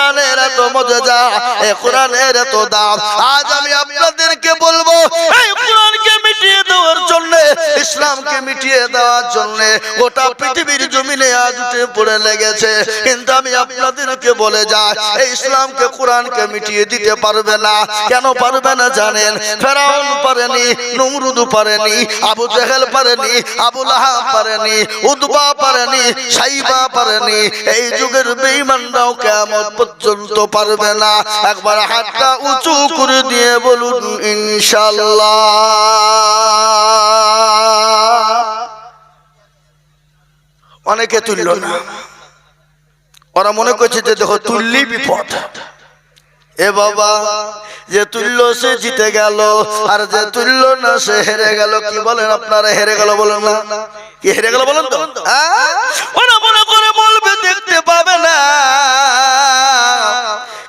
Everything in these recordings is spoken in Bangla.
কোরআনের এত মজা এ কোরআনের এত দাম। আজ আমি আপনাদেরকে বলব এই ইসলামকে মিটিয়ে দেওয়ার জন্য গোটা পৃথিবীর জমিনে আজ উঠে পড়ে লেগেছে। কিন্তু আমি আপনাদেরকে বলে যাই, এই ইসলামকে কোরআনকে মিটিয়ে দিতে পারবে না। কেন পারবে না জানেন? ফেরাউন পারেনি, নমরুদ পারেনি, আবু জেহেল পারেনি, আবু লাহাব পারেনি উদবা পারেনি, সাইবা পারেনি। এই যুগের বেঈমানরাও কেমন পর্যন্ত পারবে না। একবার হাতটা উঁচু করে দিয়ে বলুন ইনশাল্লাহ অনেকে তুলল না। ওরা মনে করছে যে দেখো তুললি বিপদ। এ বাবা যে তুললো সে জিতে গেল আর যে তুললো না সে হেরে গেল কি বলেন আপনারা? হেরে গেল বলেন না। কি হেরে গেল বলেন তো? ওরা মনে করে বলবে দেখতে পাবে না।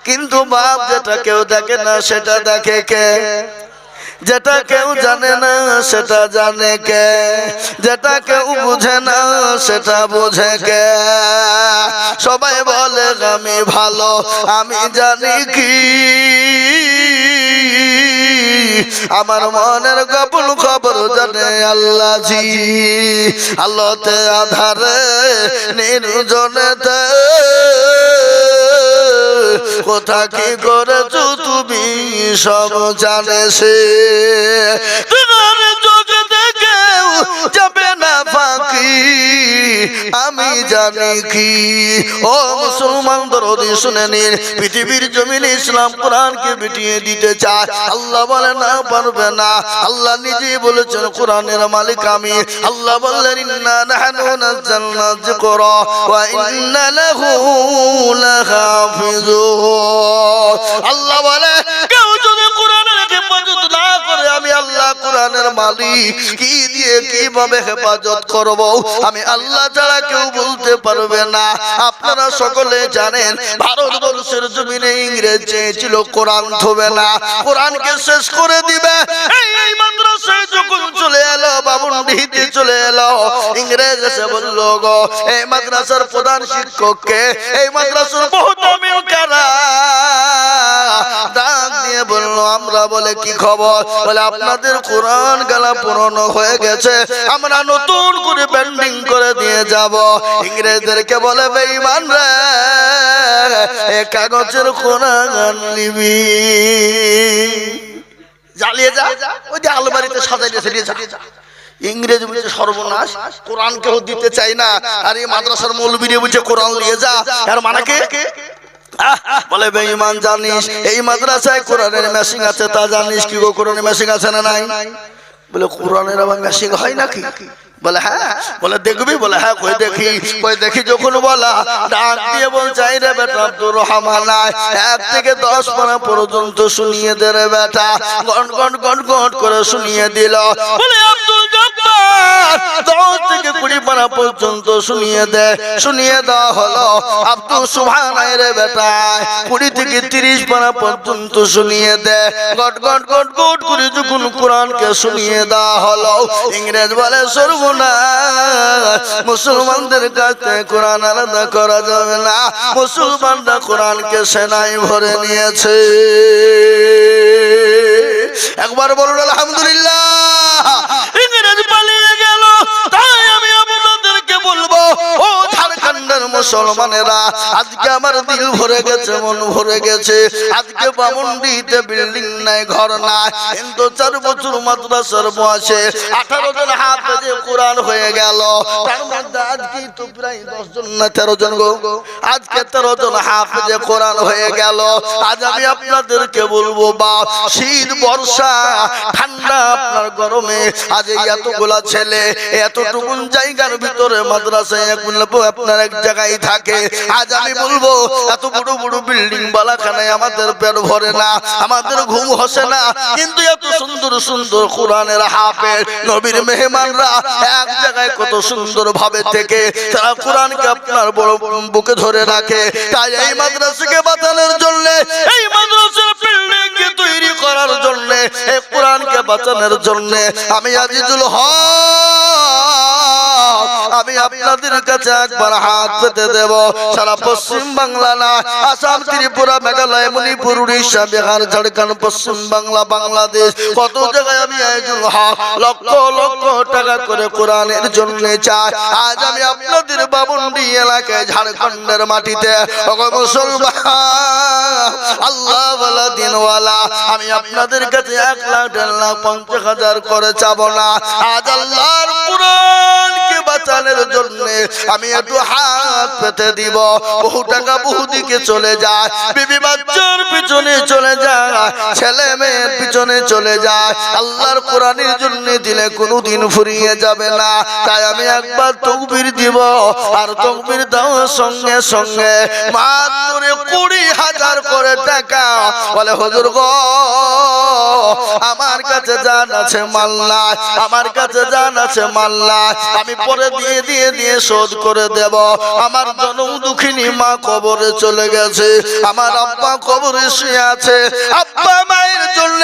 কিন্তু বাপ যেটা কেউ দেখে না সেটা দেখে কে? যেটা কেউ জানে না সেটা জানে কে? যেটা কেউ বুঝে না সেটা বুঝে কে? সবাই বলে আমি ভালো আমি জানি কি। আমার মনের গোপন খবর জানে আল্লাহ জি আল্লাহতে আধারে নির্জনেতে কোথা কি করেছ তুমি? সব জানে সে। ফাঁকি, আমি জানি কি। ও মুসলমান দরদি, শুনে নিন, পৃথিবীর ইসলাম কোরআনকে মিটিয়ে দিতে চায়। আল্লাহ বলে, না, পারবে না। আল্লাহ নিজে বলেছেন, কোরআনের মালিক আমি। আল্লাহ বললেন, ইন্না নাহনু নাযালনা যিকরা ওয়া ইন্না লাহু আল্লাহ বলে, কেউ হেফাজত না করে আমি আল্লাহ কোরআনের মালিক। কি দিয়ে কীভাবে হেফাজত করব? আমি আল্লাহ ছাড়া কেউ বলতে পারবে না। আপনারা সকলে জানেন, ভারতবর্ষের জমিনে ইংরেজ চেয়েছিল কোরআন ধোবে না। কোরআনকে শেষ করে দিবে। এই চলে এলো ইংরেজ এসে গো, এই প্রধান শিক্ষককে এই বলল, আমরা বলে কি খবর? বলে, আপনাদের কোরআন গালা পুরনো হয়ে গেছে। আমরা নতুন করে ব্যান্ডিং করে দিয়ে যাব। ইংরেজদেরকে বলে, বেঈমান রে, এ কাগজের কোরআন নিবি জ্বালিয়ে যা ওই যে আলমারিতে সাজাই দিয়ে যা। ইংরেজি বলছে সর্বনাশ কোরআন কেউ দিতে চাই না। আর এই মাদ্রাসার মৌলবীরে বলছে কোরআন নিয়ে যা। আর মানে কে? বলে বেঈমান জানিস এই মাদ্রাসায় কোরআনের মেশিন আছে তা জানিস কি গো কোরআনের মেশিন আছে না নাই? বলে কোরআনের আবার মেশিং হয় নাকি? বলে হ্যাঁ বলে, দেখবি? বলে হ্যাঁ কই দেখি? কই দেখি যখন বলা, ডাক দিয়ে বলছে "এই রে বেটা, আব্দুর রহমান এক থেকে দশ পারা পর্যন্ত শুনিয়ে দে রে বেটা। গন গন গন গন করে শুনিয়ে দিল। বলে আব্দুল জব্বার ইংরেজ বলে সর্বনা মুসলমানদের কাছে কোরআন আলাদা করা যাবে না, মুসলমানরা কোরআনকে সেনাই ভরে নিয়েছে। একবার বলুন, আলহামদুলিল্লাহ। ঝাড়খণ্ডের মুসলমানেরা, আজকে আমার দিল ভরে গেছে, মন ভরে গেছে। আজকে বামুন্ডিতে বিল্ডিং নাই, ঘর নাই। কিন্তু চার বছর মাদ্রাসার বয়সে আঠারো জন হাফেজে কোরআন হয়ে কোরআন হয়ে গেল। আজ আমি বলব, বা শীত, বর্ষা, ঠান্ডা গরমে এতগুলা ছেলে ভিতরে আপনার এক জায়গায় থাকে। আজ আমি বলব, এত বড় বড় বিল্ডিং বালাখানায় আমাদের পেট ভরে না, আমাদের ঘুম হসে না। কিন্তু এত সুন্দর সুন্দর কোরআনের হাফে নবীর মেহমানরা এক জায়গায় কত সুন্দর ভাবে থেকে, তারা কোরআনকে আপনার বড় বুকে ধরে রাখে। তাই এই মাদ্রাসাকে বাঁচানোর জন্য, এই মাদ্রাসার বিল্ডিংকে তৈরি করার জন্য, এই কোরআনকে বাঁচানোর জন্য আমি আজিজুল হক আমি আপনাদের কাছে একবার হাত পেতে দেব। সারা পশ্চিম বাংলা না, আসাম, ত্রিপুরা, মেঘালয়, মণিপুর, উড়িষ্যা, বিহার, ঝাড়খণ্ড, পশ্চিম বাংলা, বাংলাদেশ। কত জায়গায় আমি আয়োজন হক লক্ষ লক্ষ টাকা করে কোরআনের জন্য চাই। আজ আমি আপনাদের বাবুন্ডি এলাকায় ঝাড়খণ্ডের মাটিতে। আল্লাহ ওয়ালা দিনওয়ালা, আমি আপনাদের কাছে এক লাখ, দেড় লাখ, পঞ্চাশ হাজার করে চাবো না। আজ আল্লাহর কোরআনকে বাঁচানোর জন্য আমি একটু হাত পেতে দিব। বহু টাকা বহু দিকে চলে যায়। বিবি বাচ্চার পিছনে চলে যায়। ছেলে মেয়ের পিছনে চলে যায়। আল্লাহর কোরআনের জন্য দিলে কোনোদিন ফুরিয়ে যাবে না। তাই আমি একবার তকবির দিব। আর তকবির দাও সঙ্গে। সঙ্গে। মাত্র কুড়ি হাজার করে টাকা। বলে হজুর গো আমার কাছে জান আছে মাল্লা আমার কাছে জান আছে মাল্লা আমি পরে দিয়ে দিয়ে দিয়ে শোধ করে দেব। আমার জনম দুঃখিনী মা কবরে চলে গেছে, আমার আব্বা কবরে শুয়ে আছে। আব্বা মায়ের জন্য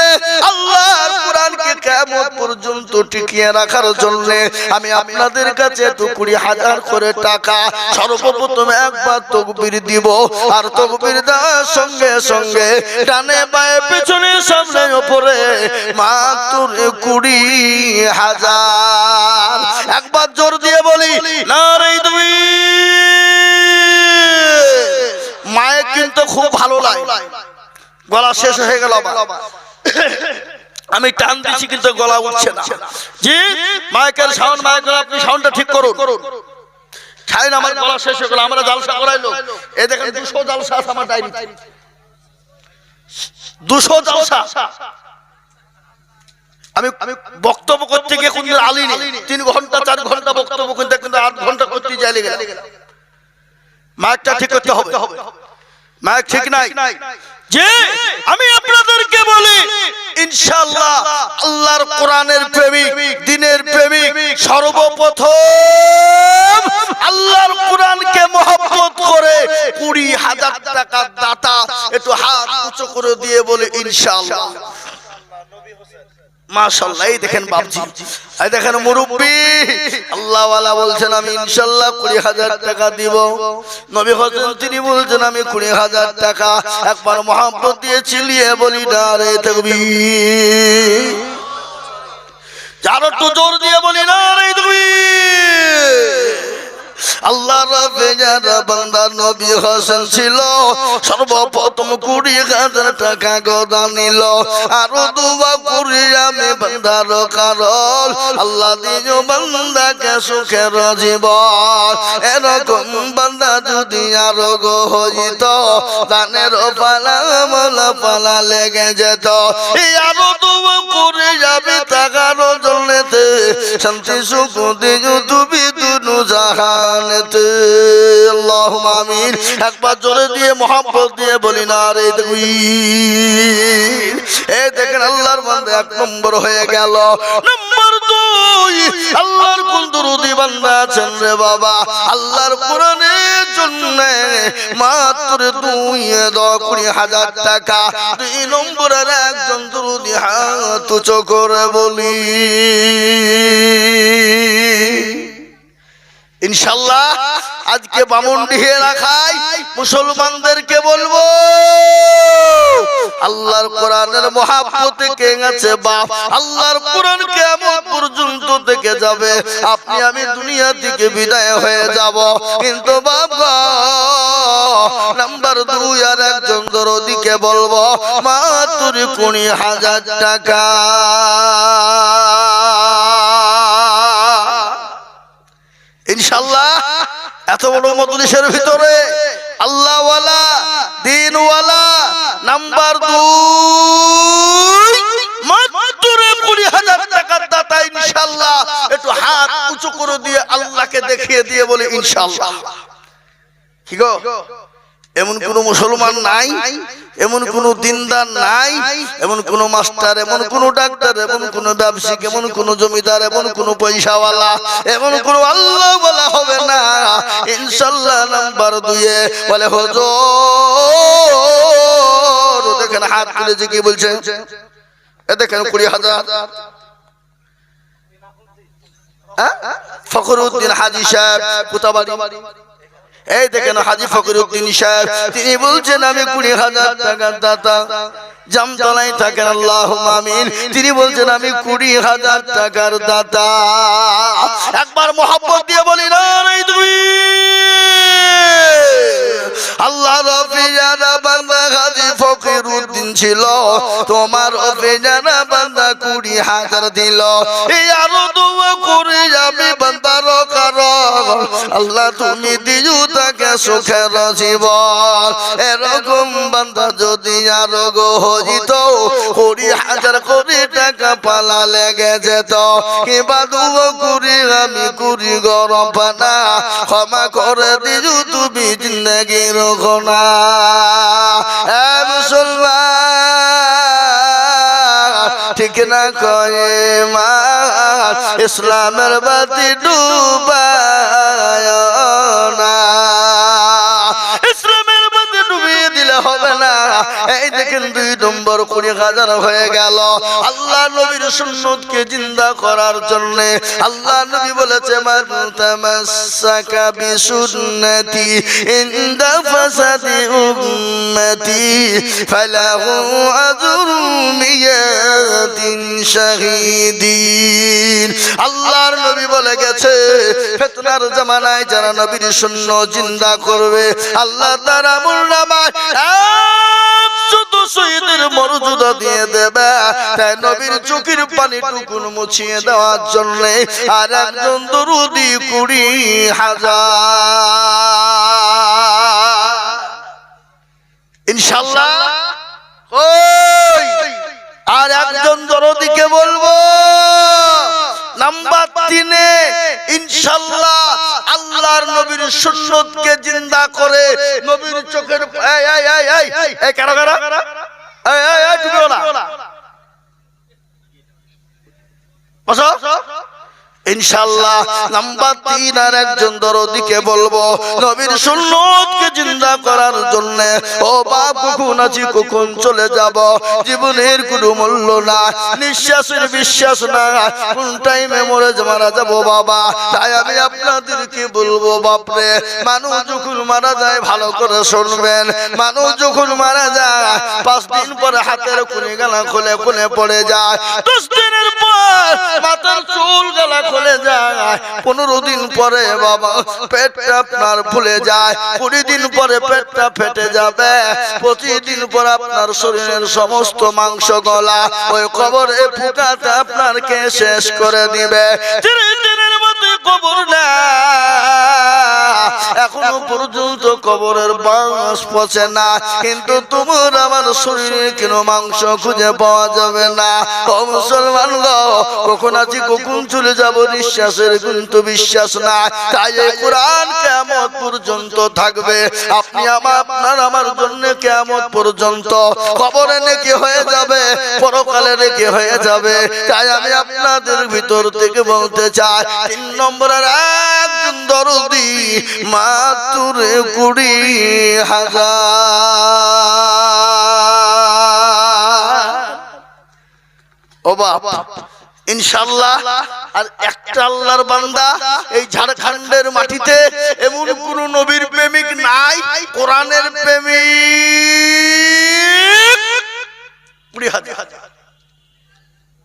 আল্লাহর কোরআনকে কেমন পর্যন্ত টিকিয়ে রাখার জন্য আমি আপনাদের কাছে তো কুড়ি হাজার করে টাকা সর্বপ্রথম একবার তকবির দিব, আর তকবির দেওয়ার সঙ্গে সঙ্গে ডানে বায়ে পেছনে সামনে ওপরে মাত্র কুড়ি হাজার। একবার জোর দিয়ে বলি, না রে তুমি মায়ের কিন্তু খুব ভালো লাগে। গলা শেষ হয়ে গেল আমি টান দিচ্ছি কিন্তু গলা উঠছে না। জি, মাইকেল সাউন্ড মাইকেল, আপনি সাউন্ডটা ঠিক করুন। না আমার গলা শেষ হয়ে গেল, আমরা জালসা করাইলো। এই দেখেন, দুশো জালসা আছে আমার ডায়েরি দুশো জালসা। আমি আমি বক্তব্য করতে গিয়ে কোনদিন আলিনি। তিন ঘণ্টা চার ঘণ্টা বক্তব্য করতে কিন্তু আট ঘণ্টা করতে চাইলে গেল মাইকটা ঠিক করতে হবে। মাইক ঠিক নাই। যে আমি আপনাদেরকে বলি ইনশাআল্লাহ আল্লাহর কোরআনের প্রেমিক দিনের প্রেমিক সর্বপ্রথম দাতা, একটু হাত উঁচু করে দিয়ে বলে মাশাল্লাহ এই দেখেন বাপজি। এই দেখেন মুরব্বী। বলছেন, আমি ইনশাল্লাহ কুড়ি হাজার টাকা দিব। নবী হজরত তিনি বলছেন, আমি কুড়ি হাজার টাকা একবার মহাব্বত দিয়ে চিলিয়ে বলি, না রে তকবি যার একটু জোর দিয়ে বলি, না রে তকবি আল্লাহ যারা বান্দা নবী হোসেন ছিল, সর্বপ্রথম কুড়ি হাজার টাকা গদা নিল। আরও দুবা কুড়ি আমি বান্দার কারণ, আল্লাহ দিন বান্দাকে সুখের জীবন। এরকম বান্দা যদি আরও গো হইত, দানের পালা মলা পালা লেগে যেত। আরও দুবা কুড়ি যাবে টাকার জন্যতে শান্তি সুখ দিও তুমি দুনু জাহানেতে আল্লাহুম্মা আমিন। একবার দিয়ে বলি, না রে তুই এই দেখেন আল্লাহর বান্দা এক নম্বর হয়ে গেল। নম্বর দুই, আল্লাহর কোন দুরুদি বান্দা আছেন রে বাবা? আল্লাহর কোরআনের জন্য মাত্র দুই কুড়ি হাজার টাকা। দুই নম্বরের একজন দুরুদি হাত উঁচু করে বলি ইনশাল্লাহ আজকে বামুন ডিহে রাখাই মুসলমানদেরকে বলব। আল্লাহর কোরআনের মহাব্বতে কে গেছে বাপ? আল্লাহর কোরআন কেমন পর্যন্ত থেকে যাবে? আপনি আমি দুনিয়া থেকে বিদায় হয়ে যাব। কিন্তু বাবা নাম্বার দুই আর একজন দরদিকে বলব মাত্র কুড়ি হাজার টাকা। ইনশাল্লাহ এত বড় মজলিসের ভিতরে আল্লাহওয়ালা দিনওয়ালা নাম্বার দুই একটু হাত উঁচু করে দিয়ে আল্লাহকে দেখিয়ে দিয়ে বলে ইনশাল্লাহ কি গো? এমন কোন মুসলমান নাই, এমন কোন দিনদার নাই, এমন কোন মাস্টার, এমন কোন ডাক্তার, এমন কোন ব্যবসায়িক, এমন কোন জমিদার, এমন কোন পয়সাওয়ালা, এমন কোন আল্লাহ বলা হবে না। ইনশাল্লাহ নাম্বার দুয়ে বলে, হজর, দেখেন হাত তুলেছে কি বলছে? এ দেখেন কুড়ি হাজার। ফখরুদ্দিন হাজি সাহেব কোথাবাড়ি এই দেখেন হাজি ফখরুদ্দিন সাহেব তিনি বলছেন আমি কুড়ি হাজার টাকার দাতা। জামতলায় থাকেন আল্লাহ আমিন। তিনি বলছেন আমি কুড়ি হাজার টাকার দাতা। একবার মোহাম্মত দিয়ে বলি না তুমি আল্লাহ রফি জানা বান্দা হাজি ফকির উদ্দিন ছিল। তোমার রফি জানা বান্দা কুড়ি হাজার দিল। আরও দোয়া করে যাবে বান্দার কারণ। আল্লাহ তুমি দিজু তাকে সুখের জীবন। এরকম বান্দা যদি আরও গো হইত, কুড়ি হাজার কোটি টাকা পালা লেগে যেত। কিংবা দুয়ো কুড়ি আমি কুড়ি গরম পানা। ক্ষমা করে দিজু তুমি জিন্দগির ঘনা এ মুসলমান, ঠিক না কয়ে মা, ইসলামের বাতি ডুবায় না। ইসলামের বাতি ডুবিয়ে দিলে হবে না। দেখেন দুই নম্বর কুড়ি হাজার হয়ে গেল। আল্লাহ নবীর সুন্নতকে জিন্দা করার জন্য আল্লাহ নবী বলেছে শাহীদিন। আল্লাহর নবী বলে গেছে, ফিতনার জামানায় যারা নবীর শূন্য জিন্দা করবে আল্লাহ তারা মুল্লামায় শহীদের মর্যাদা দিয়ে দেবে। তাই নবীর চোখের পানি টুকুন মুছিয়ে দেওয়ার জন্য আর একজন দরুদি কুড়ি হাজার। ইনশাল্লাহ। আর একজন দরদিকে বলব, নাম্বার তিনে ইনশাল্লাহ আল্লাহর নবীর সুন্নতকে জিন্দা করে নবীর চোখের এই এই এই এই এই কারা কারা এই এই এই, তুমি ওলা বসো। ইনশাল্লাহ নাম্বার তিন আর একজন দরদিকে বলব, নবীর জিন্দা করার জন্য, ও কখন চলে যাব? জীবনের কোনো মূল্য না নিঃশ্বাসের বিশ্বাস না কোন টাইমে মরে মারা যাব, বাবা? তাই আমি আপনাদেরকে বলব, বাপরে, মানুষ যখন মারা যায়, ভালো করে শুনবেন। মানুষ যখন মারা যায়, পাঁচ দিন পরে হাতের কোনে গেলা খুলে খুলে পড়ে যায়। পনেরো দিন পরে, বাবা, পেটটা আপনার ফুলে যায়। কুড়ি দিন পরে পেটটা ফেটে যাবে। প্রতিদিন পর আপনার শরীরের সমস্ত মাংস গলা ওই কবরে আপনার কে শেষ করে দিবে। মধ্যে কবর না এখনও পর্যন্ত কবরের বাঁশ পচে না। কিন্তু তোমার আমার শরীরে কেন মাংস খুঁজে পাওয়া যাবে না? ও মুসলমান গো কখন আছি কখন চলে যাব নিঃশ্বাসের কিন্তু বিশ্বাস না তাই এই কোরআন কেমন পর্যন্ত থাকবে। আপনি আমার আপনার আমার জন্য কেমন পর্যন্ত। কবরে নেকি হয়ে যাবে পরকালে নেকি হয়ে যাবে। তাই আমি আপনাদের ভিতর থেকে বলতে চাই তিন নম্বরের একজন দরদি মাত্র কুড়ি হাজার। ও বাপ, ইনশাল্লাহ আর একটা আল্লাহর বান্দা এই ঝাড়খণ্ডের মাটিতে এমন কোন নবীর প্রেমিক নাই, কোরআনের প্রেমিক।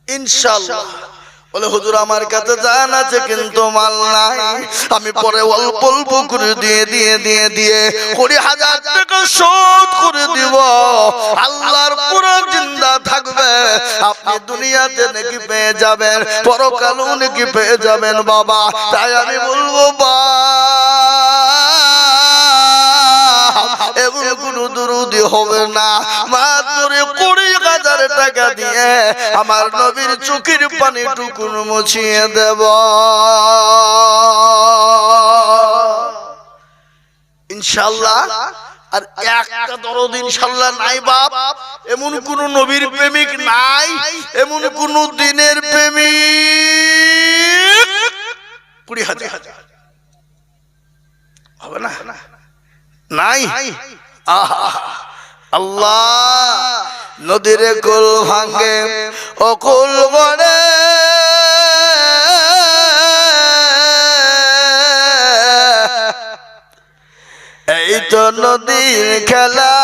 ইনশাল্লাহ। বলে, হুজুর, আমার কাছে জান আছে, কিন্তু মাল নাই। আমি পরে অল্প অল্প করে দিয়ে দিয়ে দিয়ে দিয়ে কুড়ি হাজার টাকা শোধ করে দিব। আল্লাহর পুরো জিন্দা থাকবে। আপনি দুনিয়াতে নাকি পেয়ে যাবেন, পরকালও নাকি পেয়ে যাবেন বাবা। তাই আমি বলব, বা এমন কোন দুরুদি হবে না। মাত্র কুড়ি হাজার টাকা দিয়ে আমার নবীর পানি মুছিয়ে দেব। ইনশাল্লাহ, আর একটা দরদ ইনশাল্লাহ নাই বাপ। এমন কোন নবীর প্রেমিক নাই, এমন কোন দিনের প্রেমিক। কুড়ি হাজার। হবে না? নাই? আহা। আল্লাহ নদীর কুল ও কুল বনে। এই তো নদীর খেলা।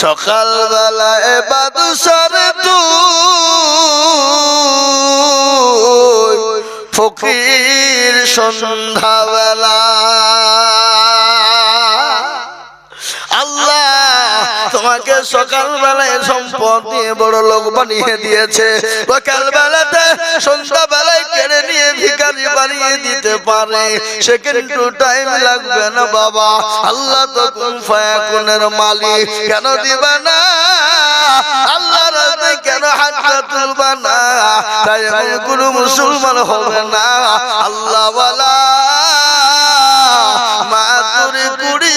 সকালবেলা এ বাদুসরে তুই ফকির সন্ধ্যাবেলা। তোমাকে সকাল বেলায় সম্পদ দিয়ে বড় লোক বানিয়ে দিয়েছে। সকাল বেলাতে সন্ধ্যা বেলায় কেড়ে নিয়ে ভিখারি বানিয়ে দিতে পারে। সে কিন্তু টাইম লাগবে না বাবা। আল্লাহ তো কোন ফায়াকুনের মালিক। কেন দিবে না? আল্লাহ রাতে কেন হাতটা তুলবে না তাই মুসলমান হবে না। আল্লাহ বলা মাতুর কুড়ি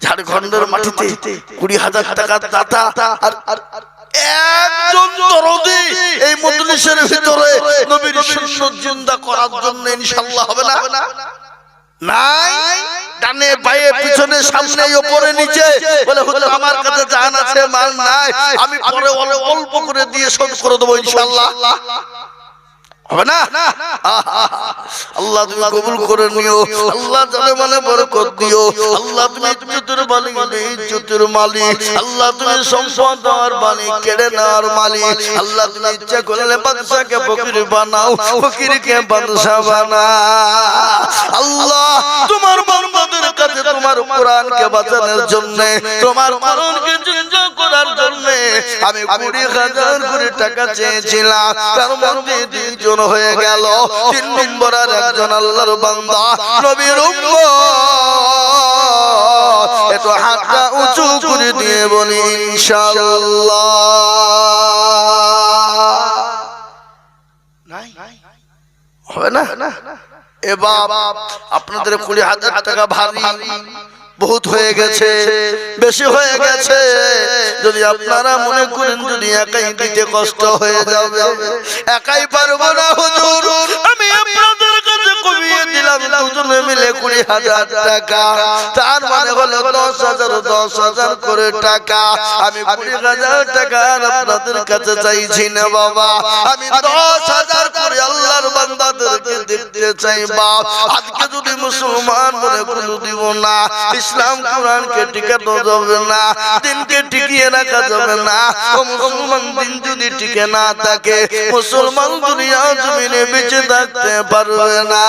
ঝাড়খণ্ডের মাটিতে কুড়ি হাজার টাকা দাতা আর আর আর একজন দরদি এই মজলিসের ভিতরে নবীর সুন্নত জিন্দা করার জন্য ইনশাআল্লাহ হবে না? নাই? ডানে বায়ে পিছনে সামনে উপরে নিচে? বলে হুজুর আমার কাছে জান আছে মাল নাই। আমি পরে অল্প অল্প করে দিয়ে শোধ করে দেবো ইনশাআল্লাহ হবে না! আল্লাহ তুমি কবুল করে নিও। আল্লাহ জানে মানে বরকত দিও। আল্লাহ তুমি ইজ্জতের মালিক ইজ্জতের মালিক। আল্লাহ তুমি সম্পদ কেড়ে নেওয়ার মালিক। আল্লাহ তুমি ইচ্ছা করলে বাদশাকে ফকির বানাও, ফকিরকে বাদশা বানা আল্লাহ, তোমার বান্দাদের কাছে তোমার কোরআনকে বাঁচানোর জন্য, তোমার কোরআনকে জিন্দা করার জন্য আমি কুড়ি হাজার কোটি টাকা চেয়েছিলাম। তার মধ্যে দুইজন হয়ে গেল। তিন নম্বর আর একজন আল্লাহর বান্দা, নবীর উম্মত। একটু হাতটা উঁচু করে দিয়ে বলি, ইনশাআল্লাহ। হবে না? এবার আপনাদের কুড়ি হাজার টাকা ভারী বহুত হয়ে গেছে, বেশি হয়ে গেছে। যদি আপনারা মনে করেন যদি একাই দিতে কষ্ট হয়ে যাবে, একাই পারব না, হুজুর। আমি আপনাদের কাছে কমিয়ে দিলাম দুজনে মিলে কুড়ি মানে যদি মুসলমান মনে করে দিব না, ইসলাম যাবে না, দিনকে টিকিয়ে রাখা যাবে না মুসলমান দিন যদি টিকে না থাকে, মুসলমান দুনিয়া জমিনে বেঁচে থাকতে পারবে না।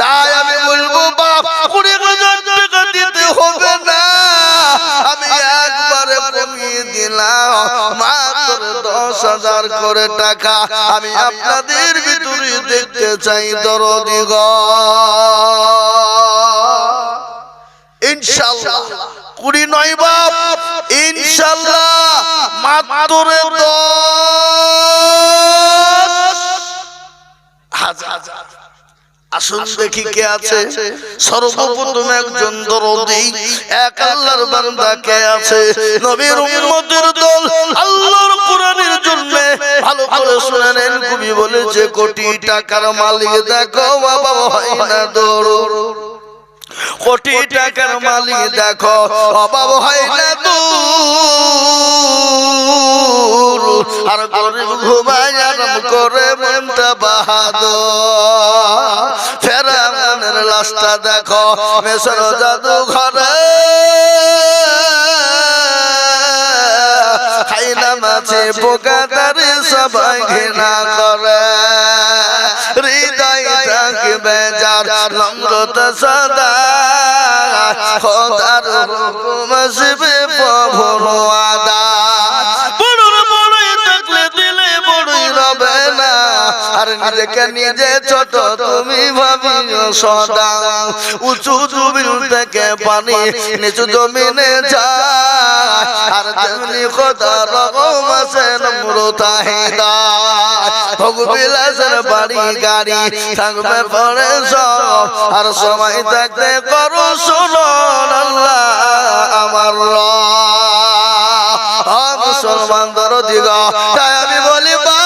তাই আমি বলব, বাপ, কুড়ি হাজার টাকা দিতে হবে না। আমি একবারে কমিয়ে দিলাম, মাত্র দশ হাজার করে টাকা। আমি আপনাদের ভিতরে দেখতে চাই, দরদি গো। ইনশাল্লাহ। কুড়ি নয়, বাপ, ইনশাল্লাহ, মাত্র দশ। আসুন দেখি কে আছে? সর্বপ্রথম একজন দরদি, এক আল্লাহর বান্দা কে আছে? নবীর উম্মতের দল আল্লাহর কোরআনের জন্য ভালো করে শুনে নেন, কবি বলেছে, কোটি টাকার মালিক দেখো বাবা হয় না দৌড় কোটি টাকার মালিক দেখো অভাব হয় না দূর আর গরিব ঘুমায় আরাম করে মনটা বাহাদুর। ফেরামের লাশটা দেখো মেসর জাদু ঘরে খাইনা মাছে পোকা সবাই ঘৃণা করে। হৃদয় থাকবে যার নম্রতা সদা। খোদার হুকুম আসবে আদা নিজেকে নিজে ছোট তুমি ভাবিও সদা। উঁচু জমিন থেকে পানি নিচু জমিনে যায়। আর তেমনি ভোগবিলাসের বাড়ি গাড়ি থাকবে পরে আর সময় থাকতে করো শুনো আমার মুসলমান দরদিগ তাই আমি বলি বাপ,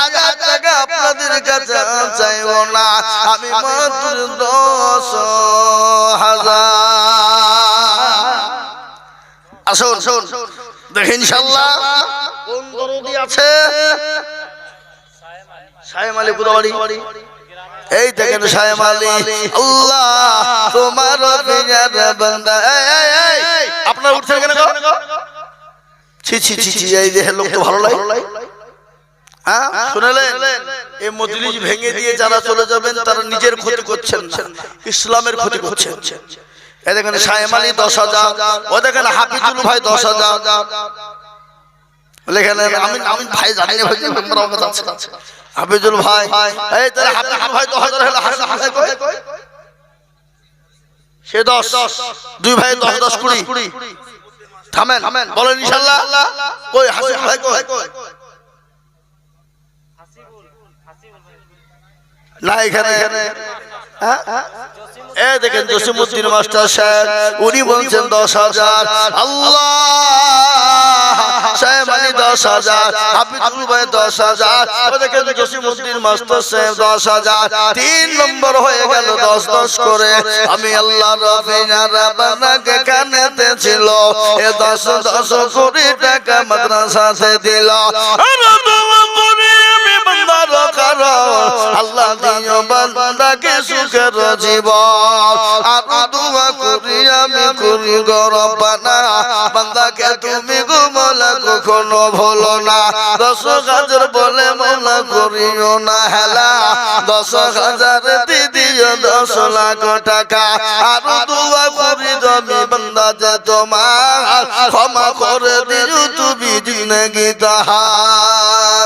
হাজার টাকা আপনাদের কাছে চাইব না। আমি মাত্র দশ হাজার। দেখে ইনশাল্লাহ। আছে? এই দেখেন সাহেব আলী। আল্লাহ, তোমার আপনার উঠছেন কেন ছি ছি ছি ছি, এই লোক ভালো লাগে হ্যাঁ শুনলেন? ভেঙে দিয়ে যারা চলে যাবেন, তারা নিজের করছেন ইসলামের ক্ষতি করছেন। দশ হাজার হাফিজুল ভাই দশ হাজার। আমি আমি ভাই জানি ভাই হাফিজুল ভাই ভাই সে দশ, দুই ভাই দশ দশ কুড়ি। থামেন, বলেন ইনশাল্লাহ। কই হাসি ভাই কই? না, এখানে হ্যাঁ? এ দেখেন জসিমুদ্দিন মাস্টার উনি বলছেন দশ হাজার। আল্লাহ! ভাই হাজার। তিন নম্বর হয়ে গেল দশ দশ করে। আমি আল্লাহ কানেতে ছিল। এ দশ দশ কোটি টাকা মাদ্রাসাতে দিল। আমি বান্দার করো আল্লাহ দিও বান্দাকে সুখের জীবন আর দোয়া করি আমি করি গরবানা বান্দাকে তুমি ঘুমলা কখনো ভুলো না দশ হাজার বলে মনে করিও না হেলা দশ হাজার দিদিও তোমার ক্ষমা করে দিও তুমি জিন্দগি তাহার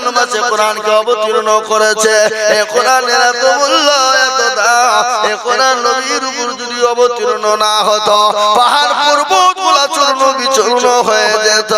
রমজান মাসে কোরআনকে অবতীর্ণ করেছে। এ কোরআনের এত মূল্য এত এ কোরআন নবীর উপর যদি অবতীর্ণ না হতো, পাহাড় পর্বতগুলা চূর্ণ বিচূর্ণ হয়ে যেত।